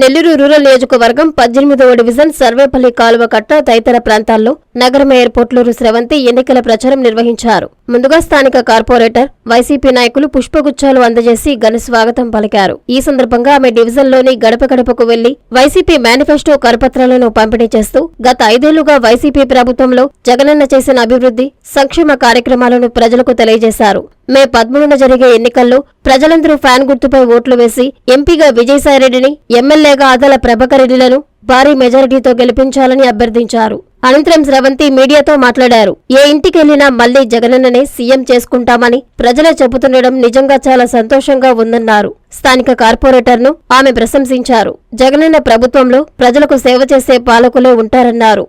Nellore rural నియోజకవర్గం పద్దెనిమిదవ division Sarvepalli కాలువ కట్ట తదితర ప్రాంతాల్లో నగర మేయర్ పొట్లూరు స్రవంతి ఎన్నికల ప్రచారం నిర్వహించారు. ముందుగా స్థానిక కార్పొరేటర్ వైసీపీ నాయకులు పుష్పగుచ్చాలు అందజేసి ఘన స్వాగతం పలికారు. ఈ సందర్భంగా ఆమె డివిజన్లోని గడప గడపకు వెళ్ళి వైసీపీ మేనిఫెస్టో కరపత్రాలను పంపిణీ చేస్తూ గత ఐదేళ్ళుగా వైసీపీ ప్రభుత్వంలో జగనన్న చేసిన అభివృద్ధి సంక్షేమ కార్యక్రమాలను ప్రజలకు తెలియజేశారు. మే పదమూడున జరిగే ఎన్నికల్లో ప్రజలందరూ ఫ్యాన్ గుర్తుపై ఓట్లు వేసి ఎంపీగా విజయసాయిరెడ్డిని ఎమ్మెల్యేగా ఆదల ప్రభాకర్ రెడ్డిలను భారీ మెజారిటీతో గెలిపించాలని అభ్యర్థించారు. అనంతరం స్రవంతి మీడియాతో మాట్లాడారు. ఏ ఇంటికెళ్ళినా మళ్ళీ జగనన్ననే సీఎం చేసుకుంటామని ప్రజలే చెబుతుండడం నిజంగా చాలా సంతోషంగా ఉందన్నారు. స్థానిక కార్పొరేటర్ను ఆమె ప్రశంసించారు. జగనన్న ప్రభుత్వంలో ప్రజలకు సేవ చేసే పాలకులే ఉంటారన్నారు.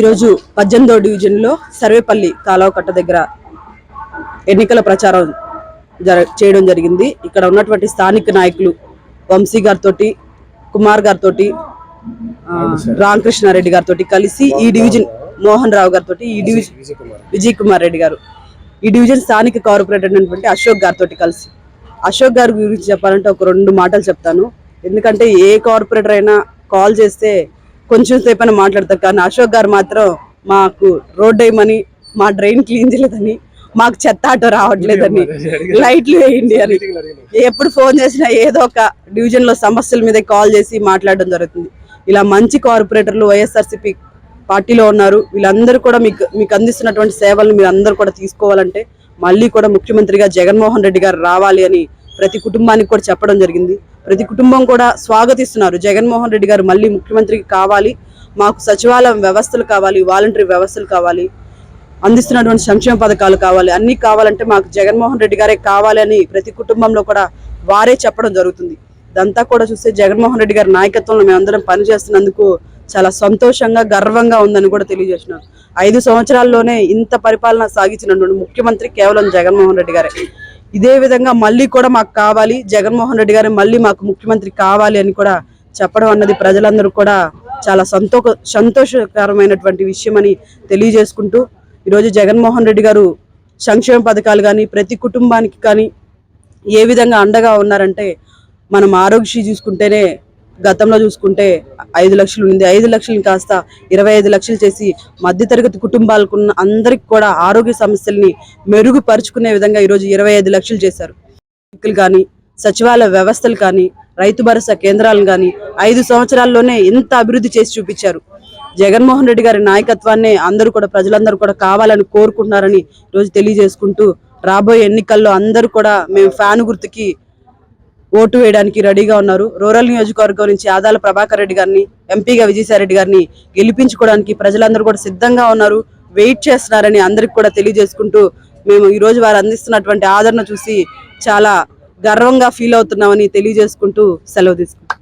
ఈరోజు పద్దెనిమిదో డివిజన్లో సర్వేపల్లి కాలువకట్ట దగ్గర ఎన్నికల ప్రచారం జర చేయడం జరిగింది. ఇక్కడ ఉన్నటువంటి స్థానిక నాయకులు వంశీ గారితో కుమార్ గారితో రామకృష్ణారెడ్డి గారితో కలిసి ఈ డివిజన్ మోహన్ రావు గారితో ఈ డివిజన్ విజయ్ కుమార్ రెడ్డి. గారు. ఈ డివిజన్ స్థానిక కార్పొరేటర్ అయినటువంటి అశోక్ గారితో కలిసి. అశోక్ గారి గురించి చెప్పాలంటే ఒక రెండు మాటలు చెప్తాను. ఎందుకంటే ఏ కార్పొరేటర్ అయినా కాల్ చేస్తే కొంచెం సేపు అయినా మాట్లాడతారు. కానీ అశోక్ గారు మాత్రం మాకు రోడ్ వేయమని మా డ్రైన్ క్లీన్ చేయలేదని మాకు చెత్త ఆటో రావట్లేదని లైట్లు వేయండి అని. ఎప్పుడు ఫోన్ చేసినా ఏదో ఒక డివిజన్లో సమస్యల మీద కాల్ చేసి మాట్లాడడం జరుగుతుంది. ఇలా మంచి కార్పొరేటర్లు వైఎస్ఆర్సీపీ పార్టీలో ఉన్నారు. వీళ్ళందరూ కూడా మీకు మీకు అందిస్తున్నటువంటి సేవలను మీరు అందరూ కూడా తీసుకోవాలంటే మళ్ళీ కూడా ముఖ్యమంత్రిగా జగన్మోహన్ రెడ్డి గారు రావాలి అని ప్రతి కుటుంబానికి కూడా చెప్పడం జరిగింది. ప్రతి కుటుంబం కూడా స్వాగతిస్తున్నారు. జగన్మోహన్ రెడ్డి గారు మళ్ళీ ముఖ్యమంత్రికి కావాలి. మాకు సచివాలయం వ్యవస్థలు కావాలి వాలంటరీ వ్యవస్థలు కావాలి. అందిస్తున్నటువంటి సంక్షేమ పథకాలు కావాలి. అన్నీ కావాలంటే మాకు జగన్మోహన్ రెడ్డి గారే కావాలని ప్రతి కుటుంబంలో కూడా వారే చెప్పడం జరుగుతుంది. ఇదంతా కూడా చూస్తే జగన్మోహన్ రెడ్డి గారి నాయకత్వంలో మేమందరం పనిచేస్తున్నందుకు చాలా సంతోషంగా గర్వంగా ఉందని కూడా తెలియజేసినారు ఐదు సంవత్సరాల్లోనే ఇంత పరిపాలన సాగించినటువంటి ముఖ్యమంత్రి కేవలం జగన్మోహన్ రెడ్డి గారే. ఇదే విధంగా మళ్ళీ కూడా మాకు కావాలి జగన్మోహన్ రెడ్డి గారే మళ్ళీ మాకు ముఖ్యమంత్రి కావాలి అని కూడా చెప్పడం అన్నది ప్రజలందరూ కూడా చాలా సంతో సంతోషకరమైనటువంటి విషయం అని తెలియజేసుకుంటూ ఈరోజు జగన్మోహన్ రెడ్డి గారు సంక్షేమ పథకాలు కానీ ప్రతి కుటుంబానికి కానీ ఏ విధంగా అండగా ఉన్నారంటే మనం ఆరోగ్యశ్రీ చూసుకుంటేనే గతంలో చూసుకుంటే ఐదు లక్షలు ఉంది ఐదు లక్షలు కాస్త ఇరవై ఐదు లక్షలు చేసి మధ్యతరగతి కుటుంబాలకు ఉన్న అందరికి కూడా ఆరోగ్య సమస్యల్ని మెరుగుపరుచుకునే విధంగా ఈరోజు ఇరవై ఐదు లక్షలు చేశారు. కానీ సచివాలయ వ్యవస్థలు కానీ రైతు భరోసా కేంద్రాలు కానీ ఐదు సంవత్సరాల్లోనే ఎంత అభివృద్ధి చేసి చూపించారు. జగన్మోహన్ రెడ్డి గారి నాయకత్వాన్ని అందరూ కూడా ప్రజలందరూ కూడా కావాలని కోరుకుంటున్నారని ఈరోజు తెలియజేసుకుంటూ రాబోయే ఎన్నికల్లో అందరూ కూడా మేము ఫ్యాన్ గుర్తుకి ఓటు వేయడానికి రెడీగా ఉన్నారు. రూరల్ నియోజకవర్గం నుంచి ఆదాల ప్రభాకర్ రెడ్డి గారిని ఎంపీగా విజయసాయిరెడ్డి గారిని గెలిపించుకోవడానికి ప్రజలందరూ కూడా సిద్ధంగా ఉన్నారు. వెయిట్ చేస్తున్నారని అందరికి కూడా తెలియజేసుకుంటూ మేము ఈరోజు వారు అందిస్తున్నటువంటి ఆదరణ చూసి చాలా గర్వంగా ఫీల్ అవుతున్నామని తెలియజేసుకుంటూ సెలవు తీసుకుంటాం